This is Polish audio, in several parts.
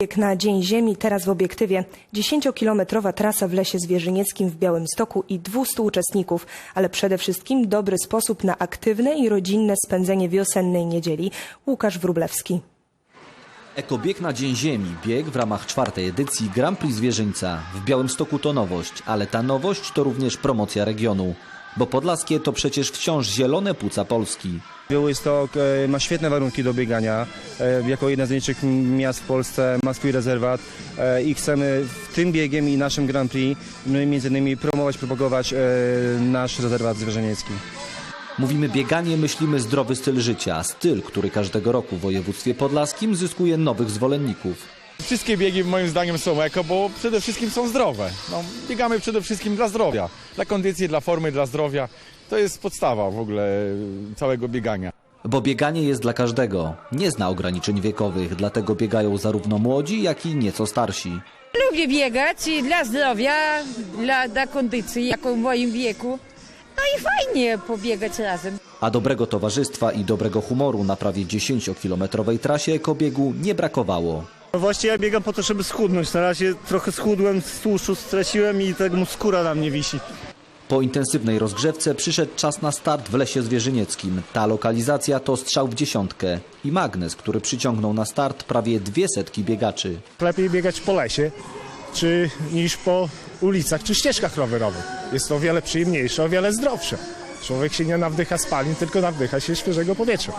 Bieg na Dzień Ziemi, teraz w obiektywie. 10-kilometrowa trasa w Lesie Zwierzynieckim w Białymstoku i 200 uczestników, ale przede wszystkim dobry sposób na aktywne i rodzinne spędzenie wiosennej niedzieli. Łukasz Wrublewski. Ekobieg na Dzień Ziemi, bieg w ramach czwartej edycji Grand Prix Zwierzyńca. W Białymstoku to nowość, ale ta nowość to również promocja regionu. Bo Podlaskie to przecież wciąż zielone płuca Polski. Białystok e, ma świetne warunki do biegania. E, Jako jedna z największych miast w Polsce ma swój rezerwat e, i chcemy w tym biegiem i naszym Grand Prix m, między innymi promować, propagować nasz rezerwat zwierzęniecki. Mówimy bieganie, myślimy zdrowy styl życia. Styl, który każdego roku w województwie podlaskim zyskuje nowych zwolenników. Wszystkie biegi moim zdaniem są eko, bo przede wszystkim są zdrowe. No, biegamy przede wszystkim dla zdrowia, dla kondycji, dla formy, dla zdrowia. To jest podstawa w ogóle całego biegania. Bo bieganie jest dla każdego. Nie zna ograniczeń wiekowych, dlatego biegają zarówno młodzi, jak i nieco starsi. Lubię biegać i dla zdrowia, dla, dla kondycji, jako w moim wieku. No i fajnie pobiegać razem. A dobrego towarzystwa i dobrego humoru na prawie 10-kilometrowej trasie ekobiegu nie brakowało. No właśnie ja biegam po to, żeby schudnąć. Na razie trochę schudłem, z tłuszczu straciłem i tak mu skóra na mnie wisi. Po intensywnej rozgrzewce przyszedł czas na start w Lesie Zwierzynieckim. Ta lokalizacja to strzał w dziesiątkę i magnes, który przyciągnął na start prawie dwie setki biegaczy. lepiej biegać po lesie czy niż po ulicach czy ścieżkach rowerowych. Jest to o wiele przyjemniejsze, o wiele zdrowsze. Człowiek się nie nawdycha spalin, tylko nawdycha się świeżego powietrza.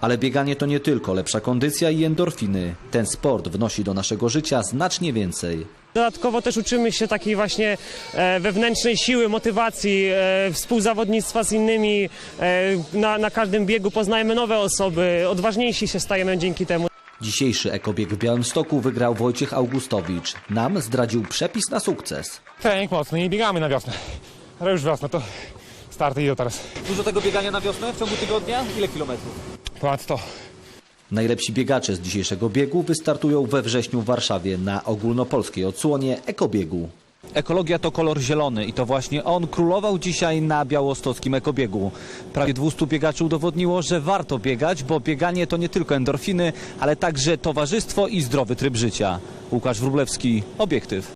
Ale bieganie to nie tylko lepsza kondycja i endorfiny. Ten sport wnosi do naszego życia znacznie więcej. Dodatkowo też uczymy się takiej właśnie e, wewnętrznej siły, motywacji, e, współzawodnictwa z innymi. E, na, na każdym biegu poznajemy nowe osoby, odważniejsi się stajemy dzięki temu. Dzisiejszy ekobieg w Białymstoku wygrał Wojciech Augustowicz. Nam zdradził przepis na sukces. Trening mocny i biegamy na wiosnę. Ale już wiosna to starty idą teraz. Dużo tego biegania na wiosnę w ciągu tygodnia? Ile kilometrów? Ponad 100. Najlepsi biegacze z dzisiejszego biegu wystartują we wrześniu w Warszawie na ogólnopolskiej odsłonie ekobiegu. Ekologia to kolor zielony i to właśnie on królował dzisiaj na białostockim ekobiegu. Prawie 200 biegaczy udowodniło, że warto biegać, bo bieganie to nie tylko endorfiny, ale także towarzystwo i zdrowy tryb życia. Łukasz Wróblewski, Obiektyw.